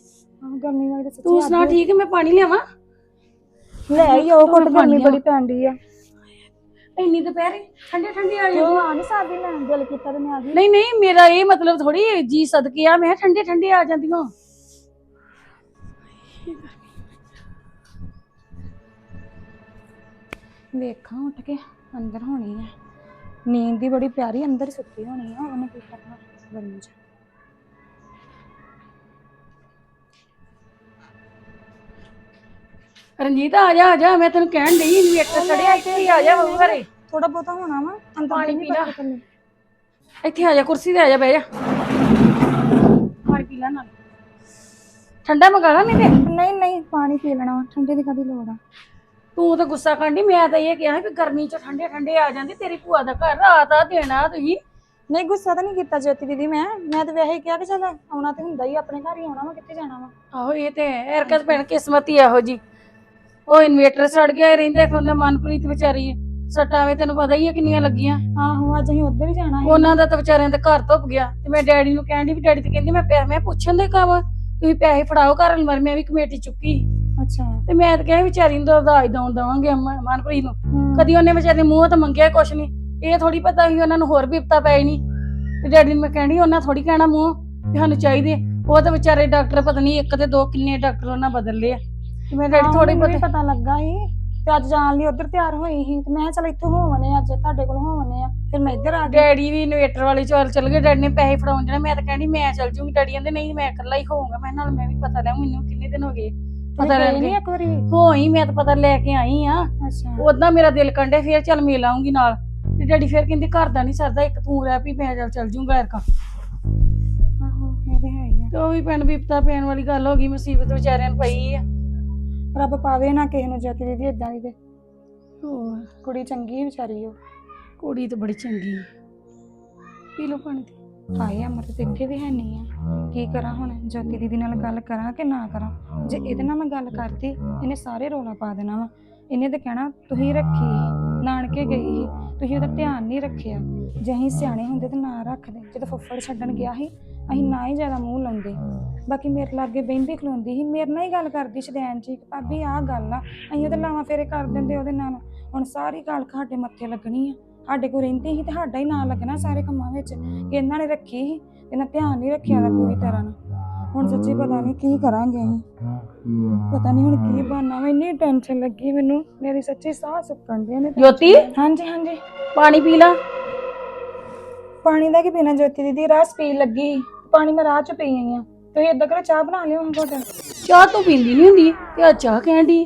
S7: ਗਰਮੀ ਤਾਂ ਸੱਚੀ
S1: ਤੂੰ ਸੁਣਾ। ਠੀਕ ਹੈ ਮੈਂ ਪਾਣੀ ਲਿਆਵਾਂ?
S7: ਲੈ ਆਈ ਉਹ
S1: ਪਾਣੀ
S7: ਗਰਮੀ। ਬੜੀ ਪੈਂਦੀ ਆ।
S1: ਇੰਨੀ ਦੁਪਹਿਰੇ ਠੰਡੇ ਠੰਡੇ ਆ ਜਾਂਦੀ
S7: ਆ ਨਹੀਂ ਸਕਦੀ ਮੈਂ? ਦਿਲ ਕੀਤਾ ਤੇ ਮੈਂ ਆ ਗਈ।
S1: ਨਹੀਂ ਨਹੀਂ ਮੇਰਾ ਇਹ ਮਤਲਬ ਥੋੜੀ ਜੀ ਸਦਕੇ ਆ ਮੈਂ ਠੰਡੇ ਠੰਡੇ ਆ ਜਾਂਦੀਆਂ।
S7: ਵੇਖਾਂ ਉੱਠ ਕੇ ਅੰਦਰ ਹੋਣੀ ਆ। ਨੀਂਦ ਦੀ ਬੜੀ ਪਿਆਰੀ ਅੰਦਰ ਹੀ ਸੁੱਤੀ ਹੋਣੀ ਆ ਉਹਨੇ ਕੀ ਕਰਨਾ ਗਰਮੀ ਚ।
S1: ਰਣਜੀਤ ਆ ਜਾ ਆ ਜਾ ਮੈਂ ਤੈਨੂੰ ਕਹਿਣ ਡਈ ਇਨਵੇਟਰ ਸੜਿਆ ਇੱਥੇ ਹੀ ਆ ਜਾ ਉਹ ਘਰੇ।
S7: ਥੋੜਾ ਬਹੁਤਾ ਹੋਣਾ ਵਾ ਅੰਦਰ
S1: ਪਾਣੀ ਪੀ ਲਾ। ਇੱਥੇ ਆ ਜਾ ਕੁਰਸੀ ਤੇ ਆ ਜਾ ਬਹਿ ਜਾ। ਪਾਣੀ ਪੀ ਲੈ ਨਾਲ। ਠੰਡਾ ਮੰਗਾ ਲਾ ਨਹੀਂ ਤੇ?
S7: ਨਹੀਂ ਨਹੀਂ ਪਾਣੀ ਪੀ ਲੈਣਾ ਵਾ ਠੰਡੇ ਦੀ ਕਾਦੀ ਲੋੜ ਆ।
S1: ਤੂੰ ਤਾਂ ਗੁੱਸਾ ਕਰਨੀ ਮੈਂ ਤਾਂ ਇਹ ਕਿਹਾ ਵੀ ਗਰਮੀ ਚ ਠੰਡੇ ਠੰਡੇ ਆ ਜਾਂਦੀ ਤੇਰੀ ਭੂਆ ਦਾ ਘਰ ਰਾਤ ਆ ਦੇਣਾ ਤੁਸੀਂ।
S7: ਨਹੀਂ ਗੁੱਸਾ ਤਾਂ ਨਹੀਂ ਕੀਤਾ ਜੋਤੀ ਦੀਦੀ ਮੈਂ। ਮੈਂ ਤਾਂ ਵੈਸੇ ਹੀ ਕਿਹਾ ਕਿ ਚੱਲ ਆਉਣਾ ਤੇ ਹੁੰਦਾ ਹੀ ਆ, ਆਪਣੇ ਘਰ ਹੀ ਆਉਣਾ ਵਾ ਕਿੱਥੇ ਜਾਣਾ ਵਾ।
S1: ਆਹੋ ਇਹ ਤੇ ਹਰਕਤ ਭੈਣ ਕਿਸਮਤ ਹੀ ਇਹੋ ਜੀ ਉਹ ਇਨਵੇਟਰ ਸੜ ਗਿਆ ਰਹਿੰਦੇ ਕੋਲ ਮਨਪ੍ਰੀਤ ਵਿਚਾਰੀ ਸੱਟਾਂ ਵੇ ਤੈਨੂੰ ਪਤਾ ਹੀ ਆ ਕਿੰਨੀਆਂ ਲੱਗੀਆਂ।
S7: ਆਹੋ ਅੱਜ ਅਸੀਂ ਉੱਧਰ ਹੀ ਜਾਣਾ ਹੈ
S1: ਉਹਨਾਂ ਦਾ ਤਾਂ ਵਿਚਾਰਿਆਂ ਦਾ ਘਰ ਧੁੱਪ ਗਿਆ। ਤੇ ਮੈਂ ਡੈਡੀ ਨੂੰ ਕਹਿਣ ਦੀ ਵੀ ਡੈਡੀ ਤੇ ਕਹਿੰਦੀ ਮੈਂ ਪੈਸੇ ਮੈਂ ਪੁੱਛਣ ਦੇ ਕੰਮ ਤੁਸੀਂ ਪੈਸੇ ਫੜਾਓ ਘਰ ਅਲਮਾਰੀ ਮੈਂ ਵੀ ਕਮੇਟੀ ਚੁੱਕੀ
S7: ਅੱਛਾ।
S1: ਤੇ ਮੈਂ ਤਾਂ ਕਿਹਾ ਵਿਚਾਰੀ ਨੂੰ ਤਾਂ ਦਾਜ ਦਉਣ ਦਵਾਂਗੇ ਮਨਪ੍ਰੀਤ ਨੂੰ। ਕਦੀ ਉਹਨੇ ਵਿਚਾਰੇ ਮੂੰਹ ਤਾਂ ਮੰਗਿਆ ਕੁਛ ਨਹੀਂ। ਇਹ ਥੋੜੀ ਪਤਾ ਸੀ ਉਹਨਾਂ ਨੂੰ ਹੋਰ ਵਿਪਤਾ ਪੈ ਨਹੀਂ ਤੇ ਡੈਡੀ ਨੂੰ ਮੈਂ ਕਹਿੰਦੀ ਉਹਨਾਂ ਥੋੜੀ ਕਹਿਣਾ ਮੂੰਹ ਵੀ ਸਾਨੂੰ ਚਾਹੀਦੇ ਉਹ ਤਾਂ ਵਿਚਾਰੇ ਡਾਕਟਰ ਪਤਾ ਨਹੀਂ ਇੱਕ ਤੇ ਦੋ ਕਿੰਨੇ ਡਾਕਟਰ ਉਹਨਾਂ ਬਦਲ ਲਏ ਆ। ਤੇ ਮੈਂ ਡੈਡੀ ਥੋੜੀ
S7: ਵੀ
S1: ਪਤਾ
S7: ਲੱਗਾ ਸੀ ਤੇ ਅੱਜ ਜਾਣ ਲਈ ਉੱਧਰ ਤਿਆਰ ਹੋਈ ਸੀ ਤੇ ਮੈਂ ਕਿਹਾ ਚੱਲ ਇੱਥੋਂ ਹੋਵਨੇ ਅੱਜ ਤੁਹਾਡੇ ਕੋਲ ਹੋਵਨੇ ਆ ਫਿਰ ਮੈਂ ਇੱਧਰ ਆ ਗਈ।
S1: ਡੈਡੀ ਵੀ ਇਨਵੇਟਰ ਵਾਲੀ ਚੌਲ ਚੱਲ ਗਏ ਡੈਡੀ ਨੇ ਪੈਸੇ ਫੜਾਉਣ ਜਾਣਾ ਮੈਂ ਤਾਂ ਕਹਿੰਦੀ ਮੈਂ ਚੱਲ ਜੂਗੀ ਡੈਡੀ ਕਹਿੰਦੇ ਨਹੀਂ ਮੈਂ ਇਕੱਲਾ ਹੀ ਹੋਊਂਗਾ ਮੈਂ ਨਾਲ ਮੈਂ ਵੀ ਪਤਾ ਲੈ ਮੈਨੂੰ ਕਿੰਨੇ ਦਿਨ ਹੋ ਗਏ ਪਤਾ ਲੈ
S7: ਨਹੀਂ ਇੱਕ ਵਾਰੀ?
S1: ਹੋਈ ਮੈਂ ਤਾਂ ਪਤਾ ਲੈ ਕੇ ਆਈ ਆ।
S7: ਅੱਛਾ।
S1: ਉਦਾਂ ਮੇਰਾ ਦਿਲ ਕੰਡੇ ਫੇਰ ਚੱਲ ਮਿਲ ਆਉਂਗੀ ਨਾਲ। ਤੇ ਡੈਡੀ ਫੇਰ ਕਹਿੰਦੀ ਘਰ ਦਾ ਨਹੀਂ ਸਰਦਾ ਇੱਕ ਤੂੰ ਰਹਿ ਪਈ ਮੈਂ ਚੱਲ ਚੱਲ ਜੂੰਗਾ ਐਰਕਾ
S7: ਆਹੋ ਇਹ ਤੇ ਹੈ ਹੀ
S1: ਤੇ ਉਹ ਵੀ ਪਿੰਡ ਵਿਪਤਾ ਪੈਣ ਵਾਲੀ ਗੱਲ ਹੋ ਗਈ ਮੁਸੀਬਤ ਵਿਚਾਰਿਆਂ ਨੂੰ ਪਈ ਆ।
S7: ਰੱਬ ਪਾਵੇ ਨਾ ਕਿਸੇ ਨੂੰ ਜੋਤੀ ਦੀਦੀ ਇਦਾਂ ਦੀ ਤੇ।
S1: ਹੋਰ?
S7: ਕੁੜੀ ਚੰਗੀ ਵਿਚਾਰੀ ਉਹ।
S1: ਕੁੜੀ ਤਾਂ ਬੜੀ ਚੰਗੀ। ਆ। ਪੀ ਲਓ ਪਾਣੀ ਤੇ।
S7: ਹਾਏ ਅਮਰ ਤੇ ਇੱਥੇ ਵੀ ਹੈ ਨਹੀਂ ਆ। ਕੀ ਕਰਾਂ ਹੁਣ? ਜੋਤੀ ਦੀਦੀ ਨਾਲ ਗੱਲ ਕਰਾਂ ਕਿ ਨਾ ਕਰਾਂ? ਜੇ ਇਹਦੇ ਨਾਲ ਮੈਂ ਗੱਲ ਕਰਦੀ ਇਹਨੇ ਸਾਰੇ ਰੋਲਾ ਪਾ ਦੇਣਾ ਵਾ। ਇਹਨੇ ਤੇ ਕਹਿਣਾ ਤੁਸੀਂ ਰੱਖੀ ਸੀ, ਨਾਨਕੇ ਗਈ ਸੀ। ਤੁਸੀਂ ਉਹਦਾ ਧਿਆਨ ਨਹੀਂ ਰੱਖਿਆ। ਜੇ ਅਸੀਂ ਸਿਆਣੇ ਹੁੰਦੇ ਤੇ ਨਾ ਰੱਖਦੇ। ਜਦੋਂ ਫੁੱਫੜ ਛੱਡਣ ਗਿਆ ਸੀ ਅਸੀਂ ਨਾ ਹੀ ਜ਼ਿਆਦਾ ਮੂੰਹ ਲਾਉਂਦੇ। ਬਾਕੀ ਮੇਰੇ ਲਾਗੇ ਬਹਿੰਦੀ ਖਲੋਂਦੀ ਸੀ ਮੇਰੇ ਨਾਲ ਹੀ ਗੱਲ ਕਰਦੀ ਸ਼ਦੈਨ ਜੀ ਭਾਬੀ ਆਹ ਗੱਲ ਆ ਅਸੀਂ ਉਹਦੇ ਲਾਵਾਂ ਫੇਰੇ ਕਰ ਦਿੰਦੇ ਉਹਦੇ ਨਾਲ। ਹੁਣ ਸਾਰੀ ਗੱਲ ਸਾਡੇ ਮੱਥੇ ਲੱਗਣੀ ਆ। ਸਾਡੇ ਕੋਲ ਰਹਿੰਦੀ ਸੀ ਤੇ ਸਾਡਾ ਹੀ ਨਾਂ ਲੱਗਣਾ ਸਾਰੇ ਕੰਮਾਂ ਵਿੱਚ ਕਿ ਇਹਨਾਂ ਨੇ ਰੱਖੀ ਸੀ ਇਹਨਾਂ ਧਿਆਨ ਨਹੀਂ ਰੱਖਿਆ ਦਾ ਪੂਰੀ ਤਰ੍ਹਾਂ ਨਾਲ। ਹੁਣ ਸੱਚੀ ਪਤਾ ਨਹੀਂ ਕੀ ਕਰਾਂਗੇ ਅਸੀਂ। ਪਤਾ ਨਹੀਂ ਹੁਣ ਕੀ ਬਣਨਾ ਵਾ ਇੰਨੀ ਟੈਨਸ਼ਨ ਲੱਗੀ ਮੈਨੂੰ ਮੇਰੀ ਸੱਚੀ ਸਾਹ ਸੁੱਕਣ ਦੀ ਨੇ
S1: ਜੋਤੀ?
S7: ਹਾਂਜੀ ਹਾਂਜੀ।
S1: ਪਾਣੀ ਪੀ ਲਾ।
S7: ਪਾਣੀ ਦਾ ਕੀ ਪੀਣਾ ਜੋਤੀ ਦੀਦੀ? ਰਸ ਪੀ ਲੱਗੀ ਪਾਣੀ ਮੈਂ ਰਾਹ ਚ ਪੀ ਆਈ ਆ। ਤੁਸੀਂ ਏਦਾਂ ਕਰੋ ਚਾਹ ਬਣਾ ਲਿਓ ਹੁਣ ਘੁੱਟ
S1: ਚਾਹ ਤੂੰ ਪੀਂਦੀ ਨਹੀਂ ਹੁੰਦੀ ਤੇ ਆ ਚਾਹ ਕਹਿਣ ਦੀ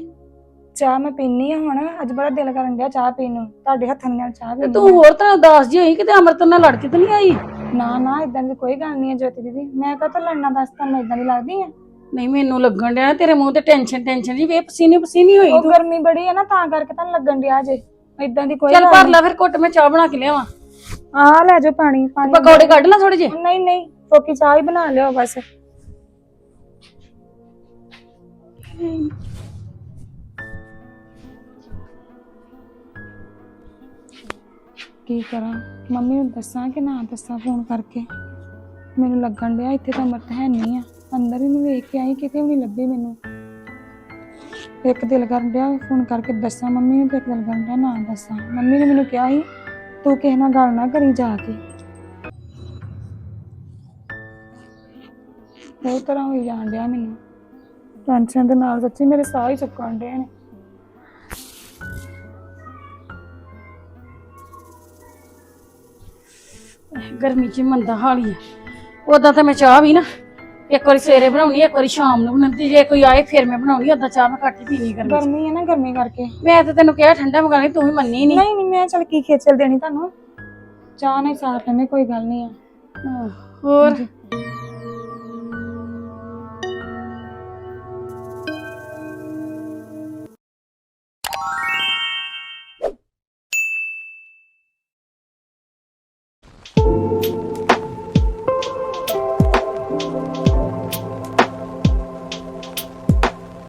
S7: ਚਾਹ ਮੈਂ ਪੀਨੀ ਆ ਹੁਣ ਅੱਜ ਬੜਾ ਦਿਲ ਕਰਨ ਡਿਆ ਚਾਹ ਪੀਣ ਨੂੰ। ਤੁਹਾਡੇ ਹੱਥਾਂ ਨਾਲ ਚਾਹ
S1: ਤੇ
S7: ਪੀਣੀ
S1: ਤੂੰ ਹੋਰ ਤਰ੍ਹਾਂ ਉਦਾਸ ਜੀ ਹੋਈ ਕਿਤੇ ਅਮਰਤ ਨਾਲ ਲੜ ਕੇ ਤਾਂ ਨਹੀਂ ਆਈ?
S7: ਨਾ ਨਾ ਇਦਾਂ ਦੀ ਕੋਈ ਗੱਲ ਨਹੀਂ ਹੈ ਜੋਤੀ ਦੀਦੀ। ਮੈਂ ਕਹਾਂ ਤਾਂ ਲੜਨਾ ਦੱਸ ਤੁਹਾਨੂੰ ਇਦਾਂ ਦੀ ਲੱਗਦੀ ਆ
S1: ਨਹੀਂ ਮੈਨੂੰ ਲੱਗਣ ਡਿਆ ਤੇਰੇ ਮੂੰਹ ਤੇ ਟੈਨਸ਼ਨ ਟੈਨਸ਼ਨ ਜੀ ਵੇ ਪਸੀਨੇ ਪਸੀਨੀ ਹੋਈ
S7: ਉਹ
S1: ਤੂੰ।
S7: ਗਰਮੀ ਬੜੀ ਹੈ ਨਾ ਤਾਂ ਕਰਕੇ ਤੁਹਾਨੂੰ ਲੱਗਣ ਡਿਆ ਜੇ। ਇਦਾਂ ਦੀ ਕੋਈ
S1: ਚੱਲ
S7: ਗੱਲ
S1: ਭਰ। ਲੈ ਫਿਰ ਘੁੱਟ ਮੈਂ ਚਾਹ ਬਣਾ ਕੇ ਲਿਆਵਾਂ।
S7: ਆ ਲੈ ਜਾਓ ਪਾਣੀ ਪਾਣੀ
S1: ਪਕੌੜੇ ਕੱਢ ਲਾ ਥੋੜੇ ਜੇ
S7: ਨਹੀਂ ਨਹੀਂ ਫੋਕੀ ਚਾਹ ਹੀ ਬਣਾ ਲਿਓ ਬਸ। ਕੀ ਕਰਾਂ? ਮੰਮੀ ਨੂੰ ਦੱਸਾਂ ਕਿ ਨਾ ਦੱਸਾਂ ਫੋਨ ਕਰਕੇ? ਮੈਨੂੰ ਲੱਗਣ ਡਿਆ ਇੱਥੇ ਤਾਂ ਮਰਤ ਹੈ ਨਹੀਂ ਆ। ਅੰਦਰ ਹੀ ਨੂੰ ਵੇਖ ਕੇ ਆਈ, ਕਿਤੇ ਵੀ ਨਹੀਂ ਲੱਭੀ ਮੈਨੂੰ। ਇੱਕ ਦਿਲ ਕਰਨ ਡਿਆ ਫੋਨ ਕਰਕੇ ਦੱਸਾਂ ਮੰਮੀ ਨੂੰ ਤੇ ਇੱਕ ਦਿਲ ਕਰਨ ਡਿਆ ਨਾ ਦੱਸਾਂ। ਮੰਮੀ ਨੇ ਮੈਨੂੰ ਕਿਹਾ ਸੀ, ਤੂੰ ਕਿਸੇ ਨਾਲ ਗੱਲ ਨਾ ਕਰੀ ਜਾ ਕੇ। ਬਹੁਤ ਤਰ੍ਹਾਂ ਹੋਈ ਜਾਣ ਡਿਆ ਮੈਨੂੰ। ਟੈਨਸ਼ਨ ਦੇ ਨਾਲ ਸੱਚੀ ਮੇਰੇ ਸਾਹ ਹੀ ਚੁੱਕਣ ਡਏ ਨੇ।
S1: ਗਰਮੀ ਚ ਮੰਦਾ ਹਾਲ ਹੀ ਆ। ਉਦਾਂ ਤਾਂ ਮੈਂ ਚਾਹ ਵੀ ਨਾ ਇੱਕ ਵਾਰੀ ਸਵੇਰੇ ਬਣਾਉਣੀ ਇੱਕ ਵਾਰੀ ਸ਼ਾਮ ਨੂੰ ਬਣਾਉਂਦੀ ਜੇ ਕੋਈ ਆਏ ਫਿਰ ਮੈਂ ਬਣਾਉਣੀ ਉਦਾਂ ਚਾਹ ਮੈਂ ਘੱਟ ਹੀ ਪੀਣੀ ਗਰਮੀ 'ਚ।
S7: ਗਰਮੀ ਹੈ ਨਾ ਗਰਮੀ ਕਰਕੇ।
S1: ਮੈਂ ਤਾਂ ਤੈਨੂੰ ਕਿਹਾ ਠੰਡਾ ਮੰਗਾ ਲਈ ਤੂੰ ਵੀ ਮੰਨੀ ਨਹੀਂ
S7: ਨਹੀਂ ਨਹੀਂ ਮੈਂ ਚਲ ਕੀ ਖੇਚਲ ਦੇਣੀ ਤੁਹਾਨੂੰ? ਚਾਹ ਨਹੀਂ ਸਾਰ ਲੈਣੇ ਕੋਈ ਗੱਲ ਨਹੀਂ ਆ।
S1: ਹੋਰ? Música